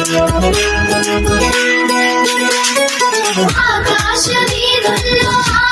我可是你的热。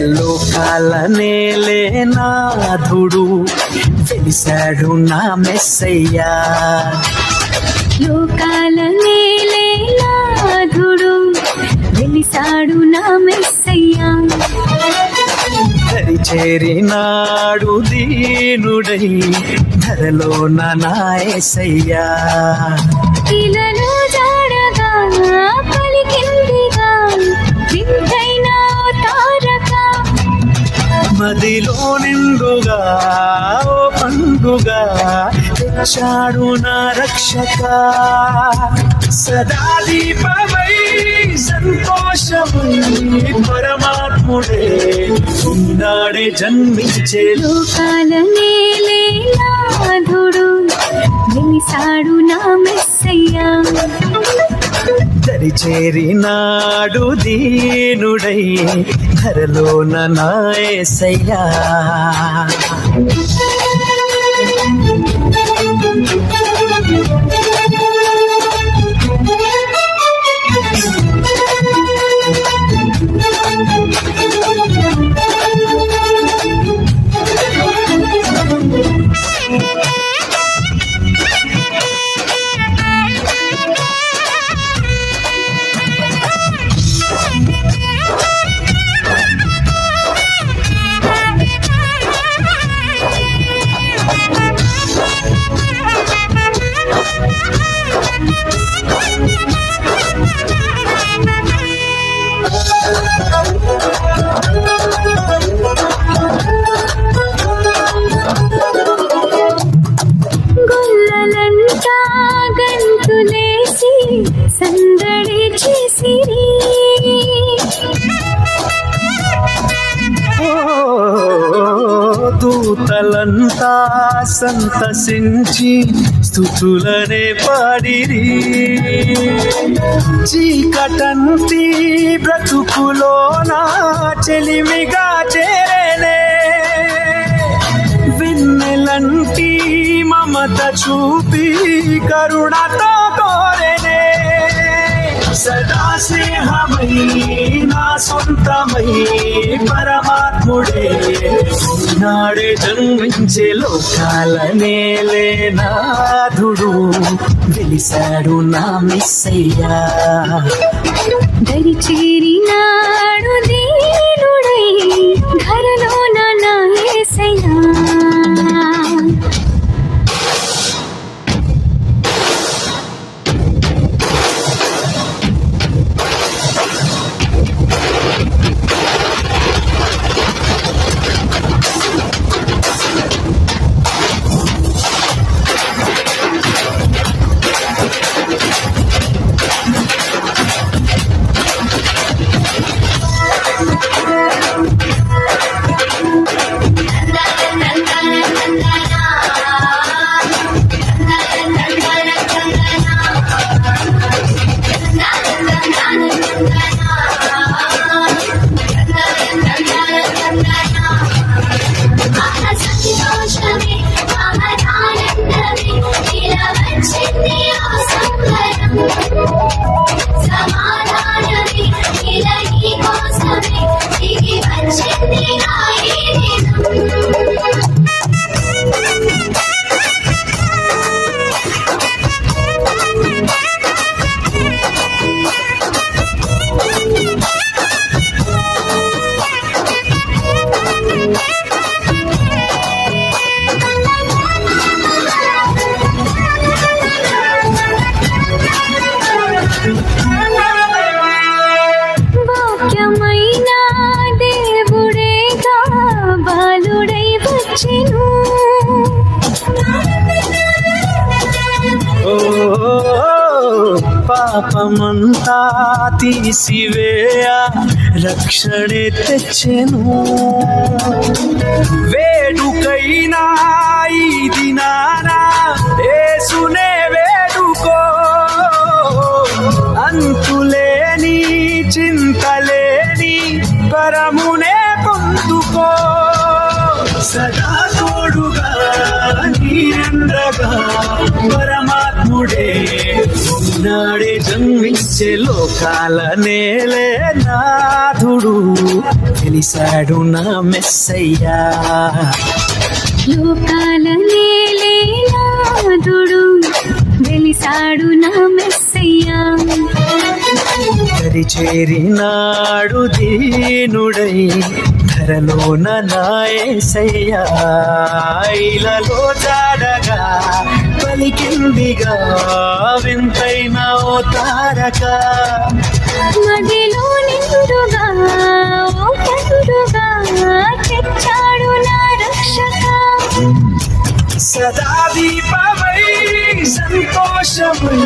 లోకాల నేలే నాథుడు వెలిశాడు నా మెస్సయ్యా. లోకాల నేలే నాథుడు వెలిసాడు నా మెస్సయ్యా. చేరినాడు దీనుడై ధరలో నాయసయ్యా నెమ్మదిలో నిండుగా ఓ పండుగా తెచ్చాడు నా రక్షక. సదా దీపమై సంతోషమై పరమాత్ముడే ఈనాడే జన్మించే లోకాల నేలే నాథుడు వెలిసాడు నా మెస్సయ్యా. దరి చేరినాడు దీనుడై ధరలో నాయసయ్యా సంతసించి స్థుతులనే పాడిరి. చీకటంతి బ్రతుకులో నా చెలిమిగా చేరేనే. విన్నెలంటి మమత చూపి కరుణతో సదా స్నేహమై నా సొంతమై పరమాత్ముడే నాడే జన్మించే లోకాల నేలే నాథుడు నా మిస్సయ్యా దరి చేరినాడు పాపమంతా తీసివేయ రక్షణే తెచ్చెను. వేడుకైనా ఈ దినాన యేసునే వేడుకో. అంతులేని చింతలేని పరమునే పొందుకో. సదా తోడుగా నీరండగా పరమాత్ముడే. నాడే జన్మించే లోకాల నేలే నాథుడు. తెలిసాడు నా మెస్సయ్యా. లోకాల నేలేనాదుడు వెలిసాడు నా మెస్సయ్యా. దరి చేరినాడు దీనుడై. ధరలోన నాయసయ్యా ఇలలో జాడగా పలికిందిగా వింతైన ఓ తారక. మదిలో నిండుగా ఓ పండుగా తెచ్చాడు నా రక్షక. సదా దీపమై సంతోషమై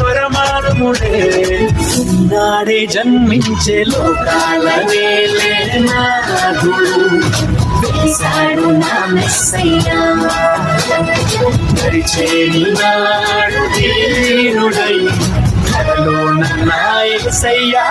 పరమాత్ముడే. నాడే జన్మించే లోకాల వేలే వేశాడు నా మెస్సయ్యా. పరిచేని నాడు దీనుడై ధరలో నాయసయ్యా